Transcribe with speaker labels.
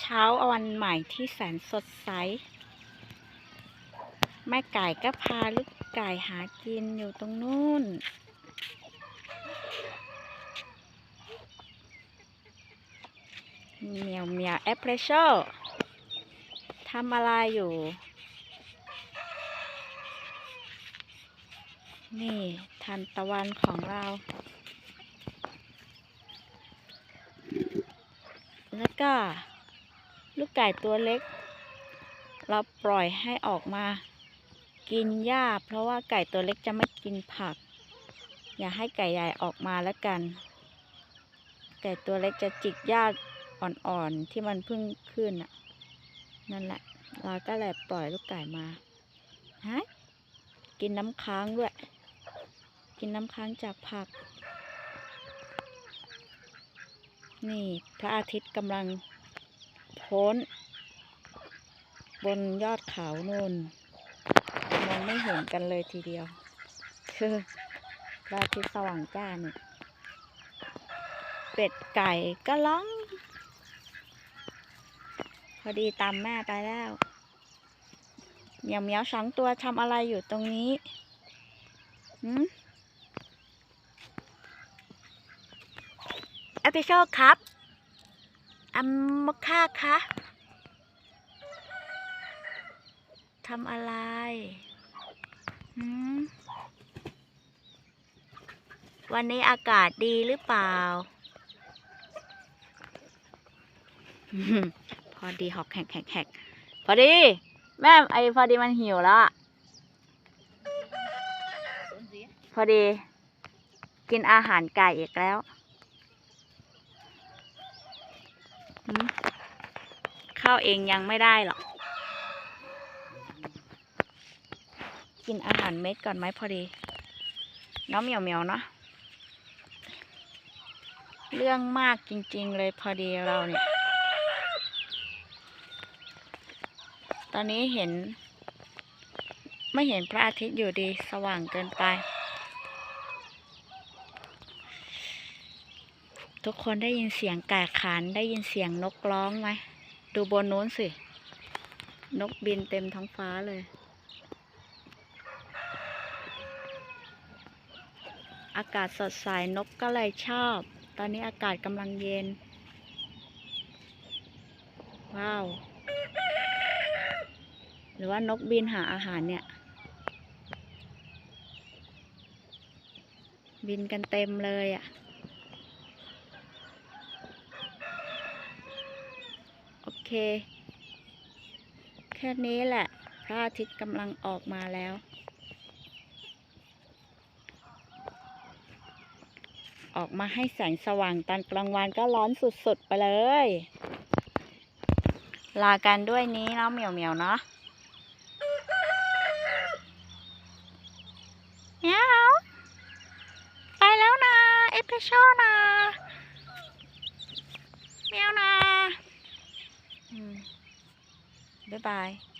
Speaker 1: เช้าวันใหม่ที่แสนสดใส แม่ไก่ก็พาลูกไก่หากินอยู่ตรงนู้น เมียวเมียวแอปเปิลโชทำอะไรอยู่ นี่ทันตะวันของเราแล้วก็ ลูกไก่ตัวเล็ก เราปล่อยให้ออกมา กินหญ้า เพราะว่าไก่ตัวเล็กจะไม่กินผัก อย่าให้ไก่ใหญ่ออกมาแล้วกัน ไก่ตัวเล็กจะจิกหญ้าอ่อนๆที่มันเพิ่งขึ้นนั่นแหละ เราก็เลยปล่อยลูกไก่มาฮะกินน้ำค้างด้วย กินน้ำค้างจากผัก นี่พระอาทิตย์กำลัง พ้น บนยอดเขาโน่นมองไม่เห็นกันเลยทีเดียว คือพระอาทิตย์สว่างจ้าเนี่ยเป็ดไก่ก็ร้อง พอดีตามแม่ไปแล้วเหมียวเหมียวสองตัวทำอะไรอยู่ตรงนี้หืมแอปเปิลโชครับ อัมมค่าคะทำอะไรหืมวันนี้อากาศดีหรือเปล่า พอดีหอกแขกแขกแขกพอดี แม่ไอพอดีมันหิวแล้วพอดี กินอาหารไก่อีกแล้วหืม ข้าวเองยังไม่ได้หรอก กินอาหารเม็ดก่อนไหมพอดี น้องเหมียวเหมียวเนาะ เรื่องมากจริง ๆ เลยพอดีเราเนี่ย ตอนนี้เห็น ไม่เห็นพระอาทิตย์อยู่ดีสว่างเกินไป ทุกคนได้ยินเสียงไก่ขานได้ยินเสียงนกร้องไหม ดูบนนู้นสิ นกบินเต็มท้องฟ้าเลย อากาศสดใสนกก็เลยชอบ ตอนนี้อากาศกำลังเย็น ว้าว หรือว่านกบินหาอาหารเนี่ย บินกันเต็มเลยอะ่ะ โอ เค แค่นี้แหละ พระอาทิตย์กำลังออกมาแล้ว ออกมาให้แสงสว่างตอนกลางวันก็ร้อนสุดๆไปเลย ลากันด้วยนี้เนาะเหมียวเหมียวเนาะเหมียวไปแล้วนะ เอพิโชนะเหมียวนะอืม บ๊ายบาย